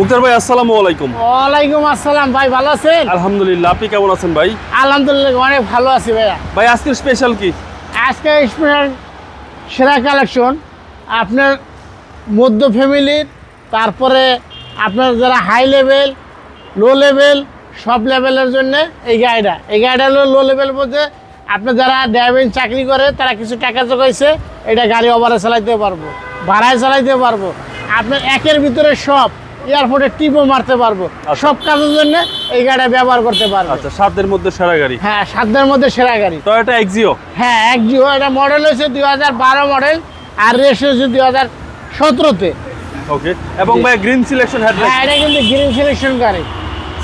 মুক্তার ভাই আসসালামু আলাইকুম। ওয়ালাইকুম আসসালাম ভাই ভালো আছেন? আলহামদুলিল্লাহ আপনি কেমন আছেন ভাই? আলহামদুলিল্লাহ অনেক ভালো আছি ভাইয়া। ভাই আজকের স্পেশাল কি? আজকে স্পেশাল সেরা কালেকশন আপনার মধ্য ফ্যামিলির তারপরে আপনার যারা হাই লেভেল লো লেভেল সব লেভেলের জন্য এই গাড়িটা। এই গাড়িটা হলো লো লেভেল বলতে আপনার যারা ড্রাইভিং চাকরি করে তারা কিছু টাকা জোগাইছে এটা গাড়ি ওভারে চালাইতে পারব ভাড়ায় চালাইতে পারব। আপনার একের ভিতরে সব এয়ারপোর্টে টিপও মারতে পারব। সব কাজের জন্য এই গাড়িটা ব্যবহার করতে পারব। আচ্ছা সাতদের মধ্যে সেরা গাড়ি। হ্যাঁ সাতদের মধ্যে সেরা গাড়ি। টয়োটা এক্সিও হ্যাঁ এক জিও এটা মডেল হয়েছে দুই হাজার বারো মডেল আর রেস হয়েছে দুই হাজার সতেরোতে। ওকে এবং ভাই গ্রিন সিলেকশন হ্যাঁ এটা কিন্তু গ্রিন সিলেকশন গাড়ি।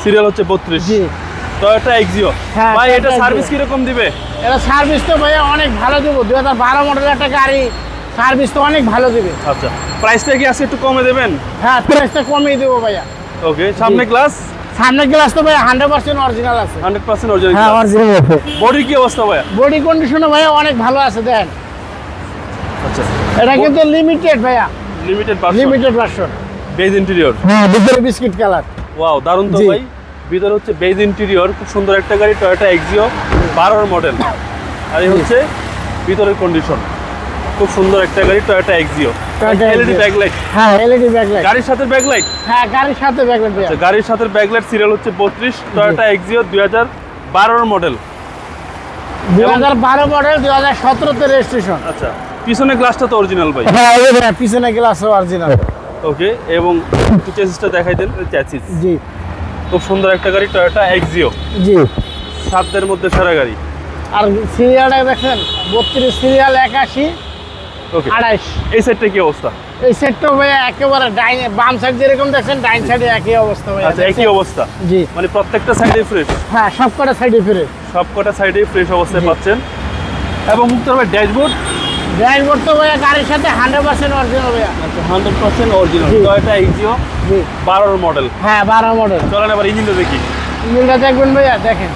সিরিয়াল হচ্ছে বত্রিশ। জি। টয়োটা এক্সিও হ্যাঁ, ভাই এটা। সার্ভিস কীরকম দিবে? এটা সার্ভিস তো ভাইয়া অনেক ভালো দেবো। দুই হাজার বারো মডেলের একটা গাড়ি সার্ভিস তো অনেক ভালো দেবে। আচ্ছা প্রাইসটা কি আছে একটু কমে দেবেন? হ্যাঁ প্রাইসটা কমিয়ে দেবো ভাইয়া। ওকে সামনে গ্লাস সামনে গ্লাস তো ভাইয়া হান্ড্রেড পার্সেন্ট অরিজিনাল আছে। হান্ড্রেড পার্সেন্ট অরিজিনাল হ্যাঁ অরিজিনাল আছে। বডি কি অবস্থা ভাইয়া? বডি কন্ডিশনও ভাইয়া অনেক ভালো আছে দেখেন। আচ্ছা। এটা কিন্তু লিমিটেড ভাইয়া। Limited percent limited version beige interior হ্যাঁ ভিতরে বিস্কিট কালার ওয়াও দারুণ তো ভাই। ভিতরে হচ্ছে বেজ ইন্টেরিয়র খুব সুন্দর একটা গাড়ি টয়োটা এক্সিও বারোর মডেল আর এই হচ্ছে ভিতরের কন্ডিশন খুব সুন্দর একটা গাড়ি টয়োটা এক্সিও এলইডি। ব্যাকলাইট হ্যাঁ এলইডি ব্যাকলাইট গাড়ির সাথে ব্যাকলাইট হ্যাঁ গাড়ির সাথে ব্যাকলাইট ভাইয়া। গাড়ির সাথে ব্যাকলাইট সিরিয়াল হচ্ছে বত্রিশ টয়োটা এক্সিও দুই হাজার বারোর মডেল দুই হাজার বারো মডেল দুই হাজার সতেরোতে রেজিস্ট্রেশন আচ্ছা পিছনে গ্লাসটা তো অরিজিনাল ভাই। হ্যাঁ এই পিছনে গ্লাস অরিজিনাল ওকে এবং চেসিসটা দেখাই দেন চ্যাসিস জি। খুব সুন্দর একটা গাড়ি টয়োটা এক্সিও জি। সাতদের মধ্যে সেরা গাড়ি। আর সিরিয়ালটা দেখেন বত্রিশ সিরিয়াল একাশি আড়াইশ। এই সেটটা কি অবস্থা? এই সেটটা ভাইয়া একেবারে ডাইন বাম সাইড যেরকম দেখছেন ডাইন সাইডে একই অবস্থা ভাইয়া আচ্ছা একই অবস্থা? জি। মানে প্রত্যেকটা সাইডে ফ্রেশ হ্যাঁ সব কটা সাইডে ফিরে সব কটা সাইডে ফ্রেশ অবস্থায়। পাচ্ছেন। এবং মুক্তার ভাই ড্যাশবোর্ড তো ভাইয়া গাড়ির সাথে হান্ড্রেড পার্সেন্ট অরিজিনাল ভাইয়া। আচ্ছা hundred percent original. Toyota Axio বারোর মডেল হ্যাঁ বারো মডেল চলেন এবার ইঞ্জিনটা দেখি। ইঞ্জিনটা দেখবেন ভাইয়া দেখেন।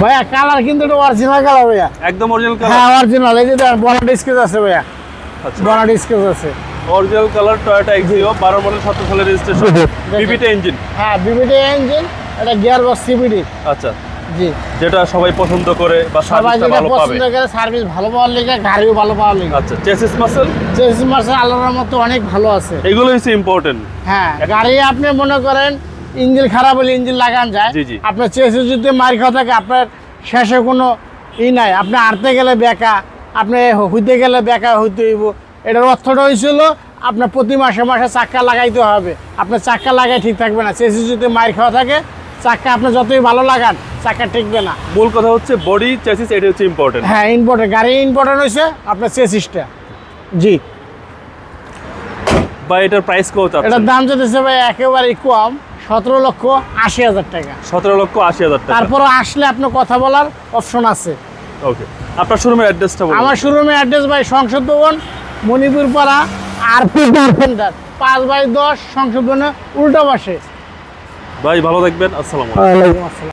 ভাইয়া কালার কিন্তু এটা অরিজিনাল কালার ভাইয়া। একদম অরিজিনাল হ্যাঁ কালার অরিজিনাল এই যে বনাট স্কেচ আছে ভাইয়া। আচ্ছা। বনাট স্কেচ আছে। অরিজিনাল কালার টয়োটা এক্সিও বারো মডেল সতেরো সালের রেজিস্ট্রেশন। বিবিটা ইঞ্জিন হ্যাঁ বিবিডি ইঞ্জিন এটা গিয়ার বক্স সিবিডি আচ্ছা। জি। যেটা সবাই পছন্দ করে বা সবাই সার্ভিসটা ভালো পাবে। পছন্দ করে সার্ভিস ভালো পাওয়ার লেগে গাড়িও ভালো পাওয়ার লেগে। আচ্ছা চেসিস মাসেল চেসিস মার্সেল আল্লাহর মতো অনেক ভালো আছে। এগুলো হচ্ছে ইম্পর্টেন্ট হ্যাঁ গাড়ি আপনি মনে করেন ইঞ্জিন খারাপ হলে ইঞ্জিন লাগান যায়। আপনার চেসিস যদি মার খাওয়া থাকে আপনার শেষে কোনো ই নাই। আপনি আড়তে গেলে বেকা আপনি হইতে গেলে বেকা হইতে হইব। এটার অর্থটা হয়েছিল আপনার প্রতি মাসে মাসে চাক্কা লাগাইতে হবে। আপনার চাক্কা লাগাই ঠিক থাকবে না। চেসিস যদি মার খাওয়া থাকে চাক্কা আপনি যতই ভালো লাগান চাক্কা টিকবে না। মূল কথা হচ্ছে বডি চেসিস এটা হচ্ছে ইম্পর্টেন্ট হ্যাঁ ইম্পর্টেন্ট গাড়ি ইম্পর্টেন্ট হয়েছে আপনার চেসিসটা। জি। বা এটার প্রাইস কত এটার দাম যেতেছে ভাই একেবারেই কম। সতেরো লক্ষ আশি হাজার টাকা। সতেরো লক্ষ আশি হাজার টাকা। তারপরে আসলে আপনার কথা বলার অপশন আছে। ওকে আপনার শোরুমের অ্যাড্রেসটা বলুন। আমার শোরুমের অ্যাড্রেস ভাই সংসদ ভবন মণিপুর পাড়া আর পি সেন্টার পাঁচ বাই দশ সংসদ ভবনের উল্টো পাশে। ভাই ভালো থাকবেন। আসসালামু আলাইকুম। আসসালাম।